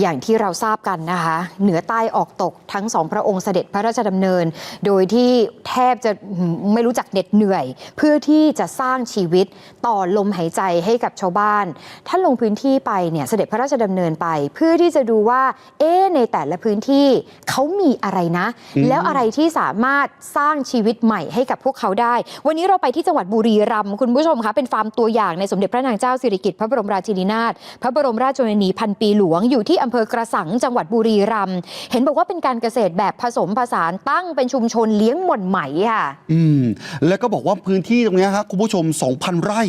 อย่างที่เราทราบกันนะคะ เหนือใต้ออกตกทั้งสองพระองค์เสด็จพระราชดำเนิน โดยที่แทบจะไม่รู้จักเหน็ดเหนื่อย เพื่อที่จะสร้างชีวิตต่อลมหายใจให้กับชาวบ้าน ท่านลงพื้นที่ไปเนี่ยเสด็จพระราชดำเนินไป เพื่อที่จะดูว่า เอ๊ะในแต่ละพื้นที่เขามีอะไรนะ แล้วอะไรที่สามารถสร้างชีวิตใหม่ให้กับพวกเขาได้ วันนี้เราไปที่จังหวัดบุรีรัมย์คุณผู้ชมคะเป็นฟาร์มตัวอย่างในสมเด็จพระนางเจ้าสิริกิติ์พระบรมราชินีนาถพระบรมราชชนนีพันปีหลวงอยู่ที่อำเภอกระสังจังหวัดบุรีรัมย์เห็นบอกว่าเป็นการเกษตรแบบผสมผสานตั้งเป็นชุมชนเลี้ยงหม่อนไหมค่ะ อืมแล้วก็บอกว่าพื้นที่ตรงเนี้ยครับคุณผู้ชม 2,000 ไร่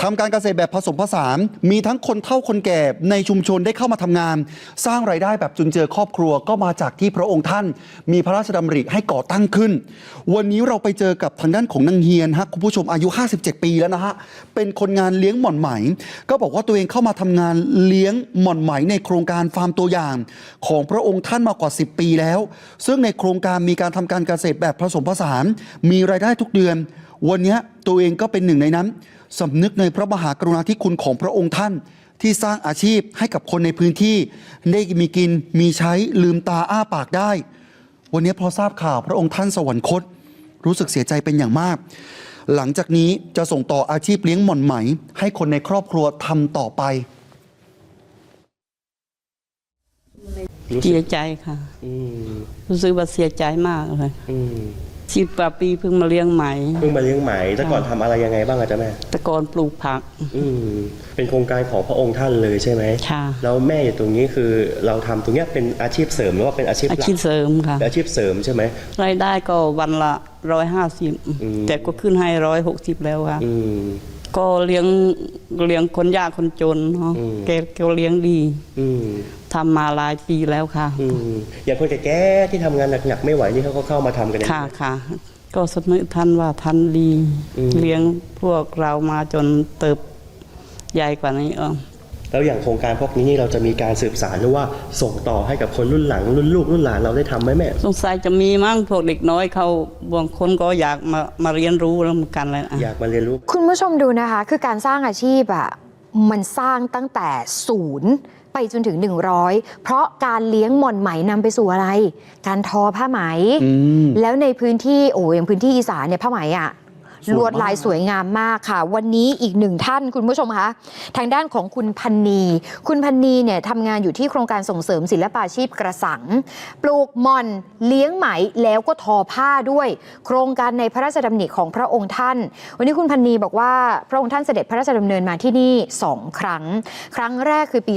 ทำการเกษตรแบบผสมผสานมีทั้งคนเฒ่าคนแก่ในชุมชนได้เข้ามาทำงาน สร้างรายได้แบบจุนเจือครอบครัวก็มาจากที่พระองค์ท่าน มีพระราชดำริให้ก่อตั้งขึ้น วันนี้เราไปเจอกับทางด้านของนางเฮียนฮะคุณผู้ชมอายุ 57 ปีแล้วนะฮะเป็นคนงานเลี้ยงหม่อนไหม ก็บอกว่าตัวเองเข้ามาทำงานเลี้ยงหม่อนไหมในโครงการฟาร์มตัวอย่างของพระองค์ท่านมากว่า 10 ปีแล้ว ซึ่งในโครงการมีการทำการเกษตรแบบผสมผสาน มีรายได้ทุกเดือน วันนี้ตัวเองก็เป็นหนึ่งในนั้นสำนึกในพระมหากรุณาธิคุณของพระองค์ท่านที่สร้างอาชีพให้กับคนในพื้นที่ ได้มีกินมีใช้ลืมตาอ้าปากได้ วันนี้พอทราบข่าวพระองค์ท่านสวรรคต รู้สึกเสียใจเป็นอย่างมาก หลังจากนี้จะส่งต่ออาชีพเลี้ยงหม่อนไหม ให้คนในครอบครัวทำต่อไป รู้สึ เสีกยใจค่ะอืมรู้สึกว่าเสียใจมากเลยอืมสิบกว่าปีเพิ่งมาเลี้ยงไหมเพิ่งมาเลี้ยงไหมแต่ก่อนทำอะไรยังไงบ้างอะจ๊ะแม่แต่ก่อนปลูกผัก อืมเป็นโครงการของพระองค์ท่านเลยใช่ไหมค่ะแล้วแม่อยู่ตรงนี้คือเราทำตรงเนี้ยเป็นอาชีพเสริมหรือว่าเป็นอาชีพหอาลักชีพเสริมค่ะเป็นอาชีพเสริมใช่ไหมรายได้ก็วันละร้อยห้าสิบอืมแต่ก็ขึ้นให้ร้อยหกสิบแล้วค่ะอืม ก็เลี้ยงเลี้ยงคนยากคนจนเนาะอืม แกแกเลี้ยงดีอืมทำมาหลายปีแล้วค่ะ อืมอย่างคนแก่ๆที่ทำงานหนักๆไม่ไหวนี่เขาก็เข้ามาทำกันเอง ค่ะค่ะ ก็สนึกท่านว่าท่านดี อืม เลี้ยงพวกเรามาจนเติบใหญ่กว่านี้เออ แล้วอย่างโครงการพวกนี้นี่เราจะมีการสืบสานหรือว่าส่งต่อให้กับคนรุ่นหลัง รุ่นลูกรุ่นหลานเราได้ทำไหมแม่ สงสัยจะมีมั้งพวกเด็กน้อยเขาบางคนก็อยากมามาเรียนรู้แล้วเหมือนกันเลยนะอยากมาเรียนรู้ คุณผู้ชมดูนะคะ คือการสร้างอาชีพอะมันสร้างตั้งแต่ศูนย์ไปจนถึง 100 เพราะการเลี้ยงหม่อนไหมนำไปสู่อะไร การทอผ้าไหมอืมแล้วในพื้นที่โอ้ยอย่างพื้นที่อีสานเนี่ยผ้าไหมอะ ลวดลายสวยงามมากค่ะ วันนี้อีกหนึ่งท่านคุณผู้ชมคะทางด้านของคุณพันนี คุณพันนีเนี่ยทำงานอยู่ที่โครงการส่งเสริมศิลปาชีพกระสัง ปลูกม่อนเลี้ยงไหมแล้วก็ทอผ้าด้วย โครงการในพระราชดำริของพระองค์ท่าน วันนี้คุณพันนีบอกว่าพระองค์ท่านเสด็จพระราชดำเนินมาที่นี่สองครั้ง ครั้งแรกคือปี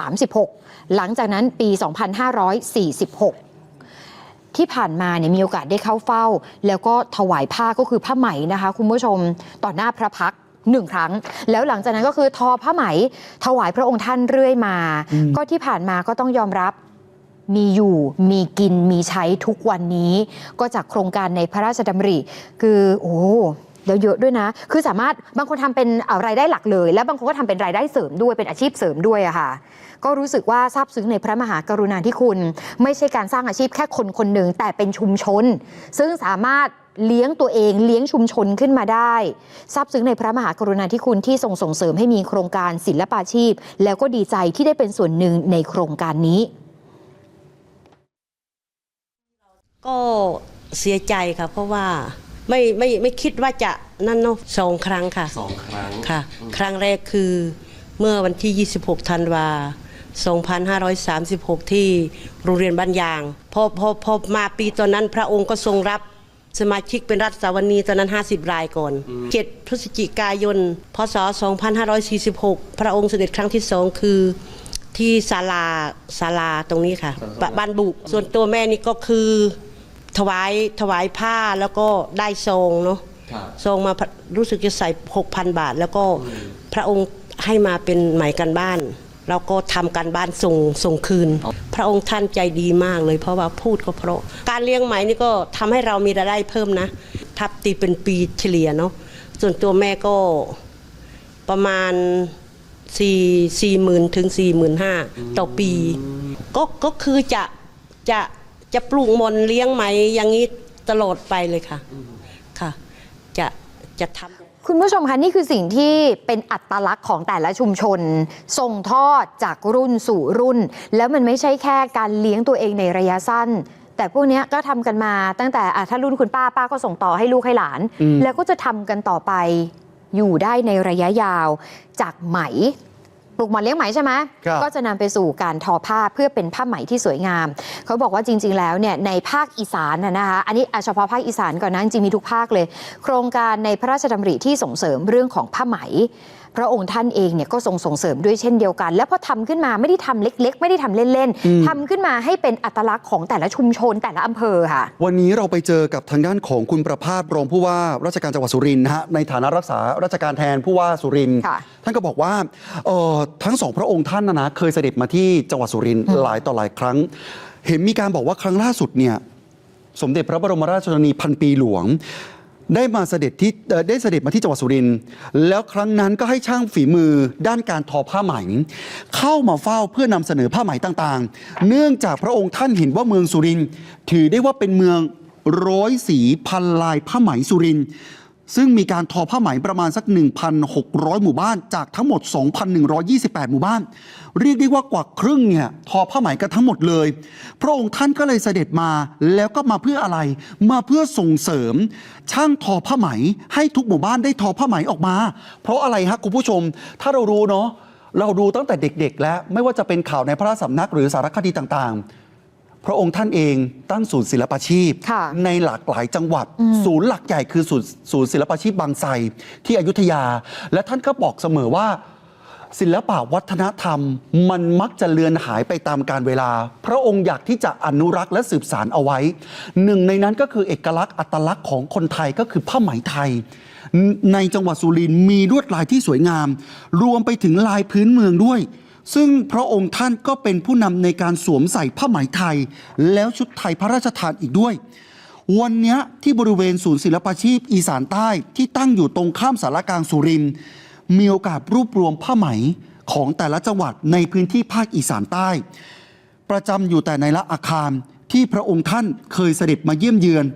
2536 หลังจากนั้นปี 2546 ที่ผ่านมาเนี่ยมีโอกาสได้เข้าเฝ้า แล้วก็ถวายผ้าก็คือผ้าไหมนะคะ คุณผู้ชมต่อหน้าพระพักตร์หนึ่งครั้ง แล้วหลังจากนั้นก็คือทอผ้าไหม ถวายพระองค์ท่านเรื่อยมา ก็ที่ผ่านมาก็ต้องยอมรับมีอยู่มีกินมีใช้ทุกวันนี้ ก็จากโครงการในพระราชดำริ คือโอ้แล้วเยอะด้วยนะ คือสามารถบางคนทำเป็นเอ่อรายได้หลักเลย แล้วบางคนก็ทำเป็นรายได้เสริมด้วยเป็นอาชีพเสริมด้วยอะค่ะ ก็รู้สึกว่าซาบซึ้งในพระมหากรุณาธิคุณ ไม่ใช่การสร้างอาชีพแค่คนคนหนึ่งแต่เป็นชุมชน ซึ่งสามารถเลี้ยงตัวเองเลี้ยงชุมชนขึ้นมาได้ซาบซึ้งในพระมหากรุณาธิคุณที่ทรงส่งเสริมให้มีโครงการศิลปาชีพ แล้วก็ดีใจที่ได้เป็นส่วนหนึ่งในโครงการนี้ ก็เสียใจค่ะเพราะว่าไม่ไม่ไม่คิดว่าจะนั่นเนาะสองครั้งค่ะสองครั้งค่ะ ครั้งแรกคือเมื่อวันที่ 26 ธันวา 2536 ที่โรงเรียนบ้านยาง พอพอพอมาปีตอนนั้นพระองค์ก็ทรงรับสมาชิกเป็นรัฐสาวนีตอนนั้น 50 รายก่อน 7 พฤศจิกายน พศ 2546 พระองค์เสด็จครั้งที่สองคือที่ศาลาศาลาตรงนี้ค่ะบบ้านบุก ส่วนตัวแม่นี่ก็คือถวายถวายผ้าแล้วก็ได้ซองเนาะครับซองมารู้สึกจะใส่ 6,000 บาท แล้วก็พระองค์ให้มาเป็นไหมกันบ้าน แล้วก็ทำการบ้านส่งส่งคืน พระองค์ท่านใจดีมากเลยเพราะว่าพูดก็เพราะ การเลี้ยงไหมนี่ก็ทำให้เรามีรายได้เพิ่มนะ ทับตีเป็นปีเฉลี่ยเนาะส่วนตัวแม่ก็ประมาณสี่สี่หมื่นถึงสี่หมื่นห้าต่อปี ก็ก็คือจะจะจะปลูกมนเลี้ยงไหมอย่างนี้ตลอดไปเลยค่ะค่ะ จะจะทำ คุณผู้ชมคะนี่คือสิ่งที่เป็นอัตลักษณ์ของแต่ละชุมชนส่งทอดจากรุ่นสู่รุ่น แล้วมันไม่ใช่แค่การเลี้ยงตัวเองในระยะสั้น แต่พวกเนี้ยก็ทำกันมาตั้งแต่อะถ้ารุ่นคุณป้าป้าก็ส่งต่อให้ลูกให้หลานอืมแล้วก็จะทำกันต่อไปอยู่ได้ในระยะยาวจากไหม ปลูกหมอนเลี้ยงไหมใช่ไหมครับก็จะนำไปสู่การทอผ้าเพื่อเป็นผ้าไหมที่สวยงาม เขาบอกว่าจริง ๆ แล้วเนี่ยในภาคอีสานนะนะคะ อันนี้อะเฉพาะภาคอีสานก่อนนะจริงๆมีทุกภาคเลย โครงการในพระราชดำริที่ส่งเสริมเรื่องของผ้าไหม พระองค์ท่านเองเนี่ยก็ทรงส่งเสริมด้วยเช่นเดียวกัน แล้วพอทำขึ้นมาไม่ได้ทำเล็ก ๆ ไม่ได้ทำเล่นอืมๆทำขึ้นมาให้เป็นอัตลักษณ์ของแต่ละชุมชนแต่ละอำเภอค่ะ วันนี้เราไปเจอกับทางด้านของคุณประภาสรองผู้ว่าราชการจังหวัดสุรินทร์นะฮะในฐานะรักษาราชการแทนผู้ว่าสุรินทร์ค่ะท่านก็บอกว่าเอ่อทั้งสองพระองค์ท่านนะนะเคยเสด็จมาที่จังหวัดสุรินทร์หลายต่อหลายครั้ง เห็นมีการบอกว่าครั้งล่าสุดเนี่ยสมเด็จพระบรมราชชนนีพันปีหลวง ได้มาเสด็จที่เอ่อได้เสด็จมาที่จังหวัดสุรินทร์แล้วครั้งนั้นก็ให้ช่างฝีมือด้านการทอผ้าไหม เข้ามาเฝ้าเพื่อนำเสนอผ้าไหมต่างๆ เนื่องจากพระองค์ท่านเห็นว่าเมืองสุรินทร์ถือได้ว่าเป็นเมืองร้อยสีพันลายผ้าไหมสุรินทร์ ซึ่งมีการทอผ้าไหมประมาณสัก 1,600 หมู่บ้าน จากทั้งหมด 2,128 หมู่บ้าน เรียกได้ว่ากว่าครึ่งเนี่ยทอผ้าไหมกันทั้งหมดเลย พระองค์ท่านก็เลยเสด็จมาแล้วก็มาเพื่ออะไร มาเพื่อส่งเสริม ช่างทอผ้าไหมให้ทุกหมู่บ้านได้ทอผ้าไหมออกมา เพราะอะไรฮะคุณผู้ชม ถ้าเรารู้เนาะเราดูตั้งแต่เด็ก ๆ แล้วไม่ว่าจะเป็นข่าวในพระราชสำนักหรือสารคดีต่างๆ พระองค์ท่านเองตั้งศูนย์ศิลปาชีพ ค่ะในหลากหลายจังหวัด ศูนย์หลักใหญ่คือศูนย์ศูนย์ศิลปาชีพบางไทรที่อยุธยา และท่านก็บอกเสมอว่า ศิลปะวัฒนธรรม มันมักจะเลือนหายไปตามการเวลา พระองค์อยากที่จะอนุรักษ์และสืบสารเอาไว้ หนึ่งในนั้นก็คือเอกลักษณ์อัตลักษณ์ของคนไทยก็คือผ้าไหมไทย ในจังหวัดสุรินทร์มีลวดลายที่สวยงาม รวมไปถึงลายพื้นเมืองด้วย ซึ่งพระองค์ท่านก็เป็นผู้นำในการสวมใส่ผ้าไหมไทย แล้วชุดไทยพระราชทานอีกด้วย วันนี้ที่บริเวณศูนย์ศิลปาชีพอีสานใต้ที่ตั้งอยู่ตรงข้ามสารกลางสุรินมีโอกาสรวบรวมผ้าไหมของแต่ละจังหวัดในพื้นที่ภาคอีสานใต้ ประจำอยู่แต่ในละอาคารที่พระองค์ท่านเคยเสด็จมาเยี่ยมเยือน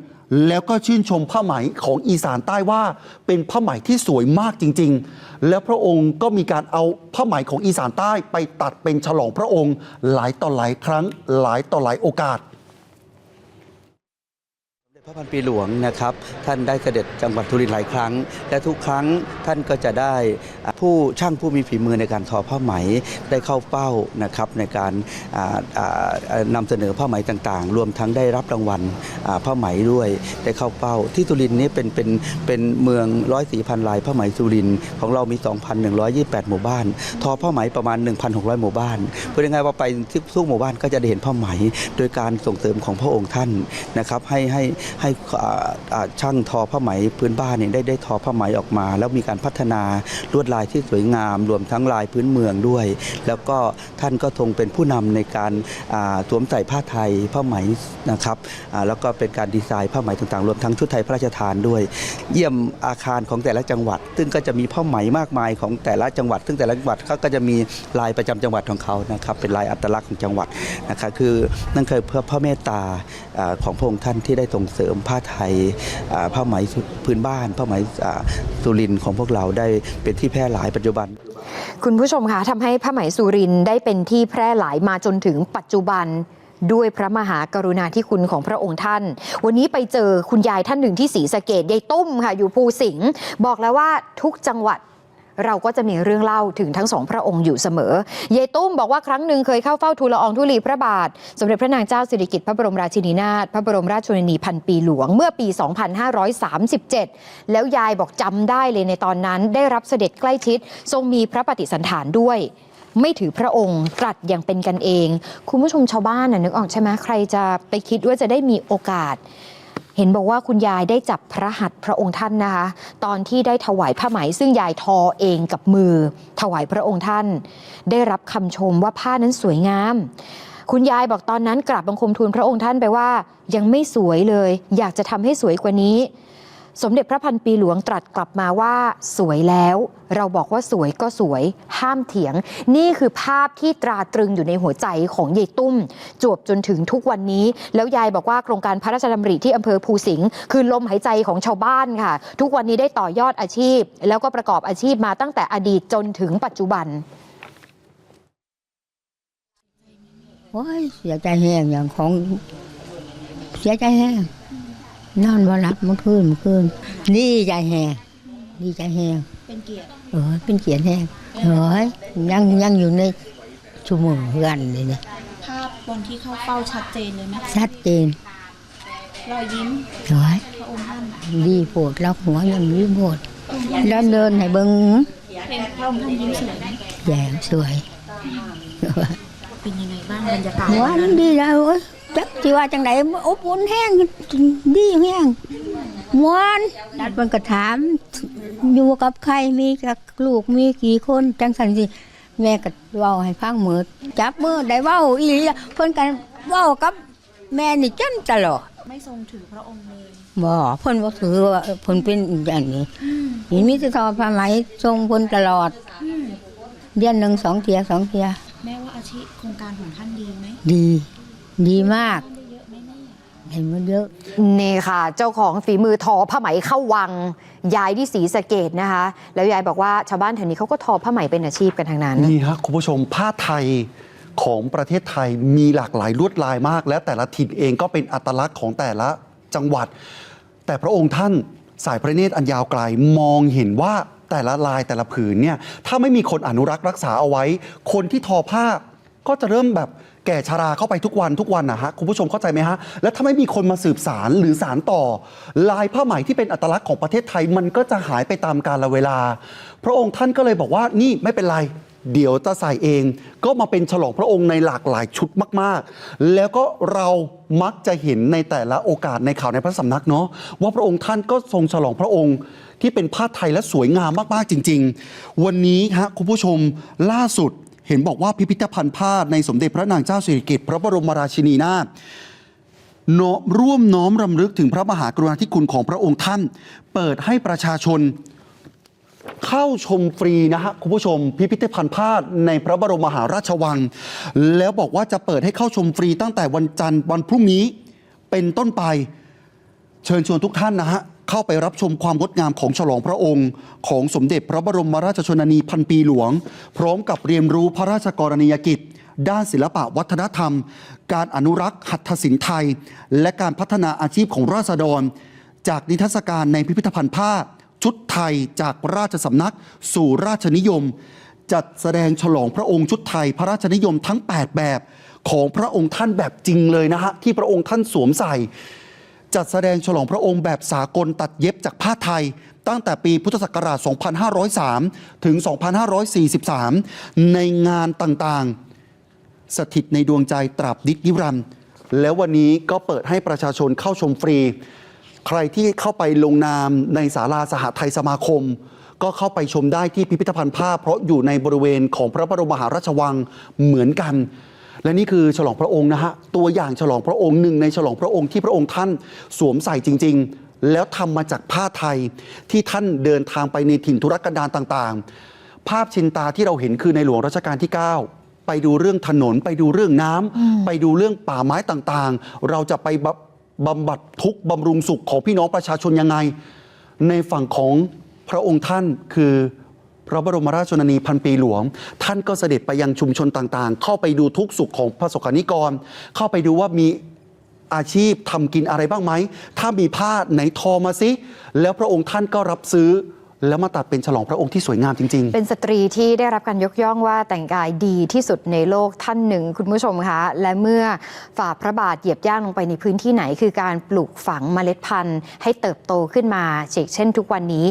แล้วก็ชื่นชมผ้าไหมของอีสานใต้ว่า เป็นผ้าไหมที่สวยมากจริง ๆ แล้วพระองค์ก็มีการเอาผ้าไหมของอีสานใต้ไปตัดเป็นฉลองพระองค์ หลายต่อหลายครั้งหลายต่อหลายโอกาส ระพันปีหลวงนะครับท่านได้เสด็จจังหวัดทุรินทร์หลายครั้ง และทุกครั้งท่านก็จะได้ผู้ช่างผู้มีฝีมือในการทอผ้าไหมได้เข้าเป้านะครับในการอ่าอ่าอ่านำเสนอผ้าไหมต่างๆ รวมทั้งได้รับรางวัลผ้าไหมด้วยได้เข้าเป้า ที่ทุรินทร์นี้เป็นเป็นเป็นเมืองร้อยสี่พันลายผ้าไหมสุรินทร์ของเรามี 2,128 หมู่บ้าน ทอผ้าไหมประมาณ 1,600 หมู่บ้านเพื่อยังไงว่าไปที่ทุกหมู่บ้านก็จะได้เห็นผ้าไหม โดยการส่งเสริมของพระองค์ท่านนะครับให้ให้ให้ช่างทอผ้าไหมพื้นบ้านเนี่ยได้ได้ทอผ้าไหมออกมา แล้วมีการพัฒนาลวดลายที่สวยงาม รวมทั้งลายพื้นเมืองด้วย แล้วก็ท่านก็ทรงเป็นผู้นำในการสวมใส่ผ้าไทยผ้าไหมนะครับแล้วก็เป็นการดีไซน์ผ้าไหมต่างๆ รวมทั้งชุดไทยพระราชทานด้วย เยี่ยมอาคารของแต่ละจังหวัด ซึ่งก็จะมีผ้าไหมมากมายของแต่ละจังหวัด ซึ่งแต่ละจังหวัดเขาก็จะมีลายประจำจังหวัดของเขานะครับเป็นลายอัตลักษณ์ของจังหวัดนะครับคือนั่นคือเพื่อพระเมตตาของพระองค์ท่านที่ได้ส่งเสริมผ้าไทยผ้าไหมพื้นบ้าน ผ้าไหมสุรินของพวกเราได้เป็นที่แพร่หลายปัจจุบัน คุณผู้ชมคะทำให้ผ้าไหมสุรินได้เป็นที่แพร่หลายมาจนถึงปัจจุบันด้วยพระมหากรุณาธิคุณของพระองค์ท่าน วันนี้ไปเจอคุณยายท่านหนึ่งที่ศรีสะเกดยายตุ้มค่ะ อยู่ภูสิงห์บอกแล้วว่าทุกจังหวัด เราก็จะมีเรื่องเล่าถึงทั้งสองพระองค์อยู่เสมอยายตุ้มบอกว่าครั้งหนึ่งเคยเข้าเฝ้าทูลละอองธุลีพระบาท สมเด็จพระนางเจ้าสิริกิติ์พระบรมราชินีนาถพระบรมราชชนนีพันปีหลวงเมื่อปี 2537 แล้วยายบอกจำได้เลยในตอนนั้น ได้รับเสด็จใกล้ชิด ทรงมีพระปฏิสันฐานด้วยไม่ถือพระองค์ตรัสอย่างเป็นกันเอง คุณผู้ชมชาวบ้านน่ะนึกออกใช่ไหมใครจะไปคิดว่าจะได้มีโอกาส เห็นบอกว่าคุณยายได้จับพระหัตถ์พระองค์ท่านนะคะ ตอนที่ได้ถวายผ้าไหมซึ่งยายทอเองกับมือ ถวายพระองค์ท่าน ได้รับคำชมว่าผ้านั้นสวยงาม คุณยายบอกตอนนั้นกราบบังคมทูลพระองค์ท่านไปว่า ยังไม่สวยเลย อยากจะทำให้สวยกว่านี้ สมเด็จพระพันปีหลวงตรัสกลับมาว่าสวยแล้ว เราบอกว่าสวยก็สวยห้ามเถียง นี่คือภาพที่ตราตรึงอยู่ในหัวใจของยายตุ้ม จวบจนถึงทุกวันนี้ แล้วยายบอกว่าโครงการพระราชดำริที่อำเภอภูสิงห์คือลมหายใจของชาวบ้านค่ะ ทุกวันนี้ได้ต่อยอดอาชีพ แล้วก็ประกอบอาชีพมาตั้งแต่อดีตจนถึงปัจจุบันโอ้ยเสียใจแห้งอย่างของเสียใจแห้ง นอนบ่หลับเมื่อคืนเมื่อคืนดีใจแห้งดีใจแห้งเป็นเกียรติเออเป็นเกียรติแห้งเฮ้ยยังยังอยู่ในชั่วโมงกันเลยเนี่ยภาพวันที่เข้าเฝ้าชัดเจนเลยไหมชัดเจนรอยยิ้มเฮ้ยพระองค์ท่านดีโปรดแล้วหัวยังดีโปรดแล้วเดินให้เบิงเป็นพระองค์ท่านยิ้มสวยไหมแย่สวยเป็นยังไงบ้างบรรยากาศหัวมันดีแล้วโอ้ย จักจีว่าจังไดอบอุ่นแห้งดีแห้งมวนนัดมันก็ถาม อยู่กับใครมีกับลูกมีกี่คนจังสันสิแม่ก็เว้าให้ฟังมือจับมือได้เว้าอีหลีเพิ่นกันเว้ากับแม่นี่จนตลอดไม่ทรงถือพระองค์เลยบ่เพิ่นบ่ถือว่าเพิ่นเป็นอย่างนี้นี่มีแต่ทอผ้าไหมทรงเพิ่นตลอดเดือนหนึ่งสองเทียสองเทียแม้ว่าอาชีพโครงการของท่านดีไหมดี ดีมาก เห็นมันเยอะ นี่ค่ะ เจ้าของฝีมือทอผ้าไหมเข้าวัง ยายที่ศรีสะเกดนะคะ แล้วยายบอกว่าชาวบ้านแถวนี้เขาก็ทอผ้าไหมเป็นอาชีพกันทางนั้น นี่ฮะคุณผู้ชมผ้าไทยของประเทศไทยมีหลากหลายลวดลายมาก และแต่ละถิ่นเองก็เป็นอัตลักษณ์ของแต่ละจังหวัด แต่พระองค์ท่านสายพระเนตรอันยาวไกลมองเห็นว่าแต่ละลายแต่ละผืนเนี่ยถ้าไม่มีคนอนุรักษ์รักษาเอาไว้ คนที่ทอผ้าก็จะเริ่มแบบ แก่ชราเข้าไปทุกวันทุกวันนะฮะคุณผู้ชมเข้าใจไหมฮะ และถ้าไม่มีคนมาสืบสารหรือสารต่อ ลายผ้าไหมที่เป็นอัตลักษณ์ของประเทศไทยมันก็จะหายไปตามกาลเวลา พระองค์ท่านก็เลยบอกว่านี่ไม่เป็นไรเดี๋ยวจะใส่เองก็มาเป็นฉลองพระองค์ในหลากหลายชุดมาก ๆ แล้วก็เรามักจะเห็นในแต่ละโอกาสในข่าวในพระสำนักเนาะว่าพระองค์ท่านก็ทรงฉลองพระองค์ที่เป็นผ้าไทยและสวยงามมาก ๆ จริง ๆ วันนี้ฮะคุณผู้ชมล่าสุด เห็นบอกว่าพิพิธภัณฑ์ผ้าในสมเด็จพระนางเจ้าสิริกิติ์พระบรมราชินีนาถน้อมร่วมน้อมรำลึกถึงพระมหากรุณาธิคุณของพระองค์ท่าน เปิดให้ประชาชนเข้าชมฟรีนะฮะคุณผู้ชม พิพิธภัณฑ์ผ้าในพระบรมมหาราชวัง แล้วบอกว่าจะเปิดให้เข้าชมฟรีตั้งแต่วันจันทร์วันพรุ่งนี้เป็นต้นไป เชิญชวนทุกท่านนะฮะ เข้าไปรับชมความงดงามของฉลองพระองค์ ของสมเด็จพระบรมราชชนนีพันปีหลวง พร้อมกับเรียนรู้พระราชกรณียกิจ ด้านศิลปะวัฒนธรรม การอนุรักษ์หัตถศิลป์ไทย และการพัฒนาอาชีพของราษฎร จากนิทรรศการในพิพิธภัณฑ์ผ้า ชุดไทยจากราชสำนัก สู่ราชนิยม จัดแสดงฉลองพระองค์ชุดไทย พระราชนิยมทั้ง 8 แบบของพระองค์ท่านแบบจริงเลยนะฮะที่พระองค์ท่านสวมใส่ จัดแสดงฉลองพระองค์แบบสากลตัดเย็บจากผ้าไทย ตั้งแต่ปีพุทธศักราช 2503 ถึง 2543 ในงานต่างๆ สถิตในดวงใจตราบดิกนิรันดร์แล้ววันนี้ก็เปิดให้ประชาชนเข้าชมฟรี ใครที่เข้าไปลงนามในศาลาสหไทยสมาคม ก็เข้าไปชมได้ที่พิพิธภัณฑ์ผ้าเพราะอยู่ในบริเวณของพระบรมมหาราชวังเหมือนกัน และนี่คือฉลองพระองค์นะฮะตัวอย่างฉลองพระองค์หนึ่งในฉลองพระองค์ที่พระองค์ท่านสวมใส่จริง ๆ แล้วทำมาจากผ้าไทยที่ท่านเดินทางไปในถิ่นธุรกันดารต่างๆ ภาพชินตาที่เราเห็นคือในหลวงรัชกาลที่ 9ไปดูเรื่องถนนไปดูเรื่องน้ำไปดูเรื่องป่าไม้ต่างๆ เราจะไปบำบำบัดทุกข์บำรุงสุขของพี่น้องประชาชนยังไง ในฝั่งของพระองค์ท่านคือ พระบรมราชชนนีพันปีหลวง ท่านก็เสด็จไปยังชุมชนต่างๆ เข้าไปดูทุกสุขของพระสงฆ์นิกร เข้าไปดูว่ามีอาชีพทำกินอะไรบ้างไหม ถ้ามีผ้าไหนทอมาสิแล้วพระองค์ท่านก็รับซื้อ แล้วมาตัดเป็นฉลองพระองค์ที่สวยงามจริง ๆ เป็นสตรีที่ได้รับการยกย่องว่าแต่งกายดีที่สุดในโลกท่านหนึ่งคุณผู้ชมคะ และเมื่อฝ่าพระบาทเหยียบย่างลงไปในพื้นที่ไหน คือการปลูกฝังเมล็ดพันธุ์ ให้เติบโตขึ้นมาเช่นทุกวันนี้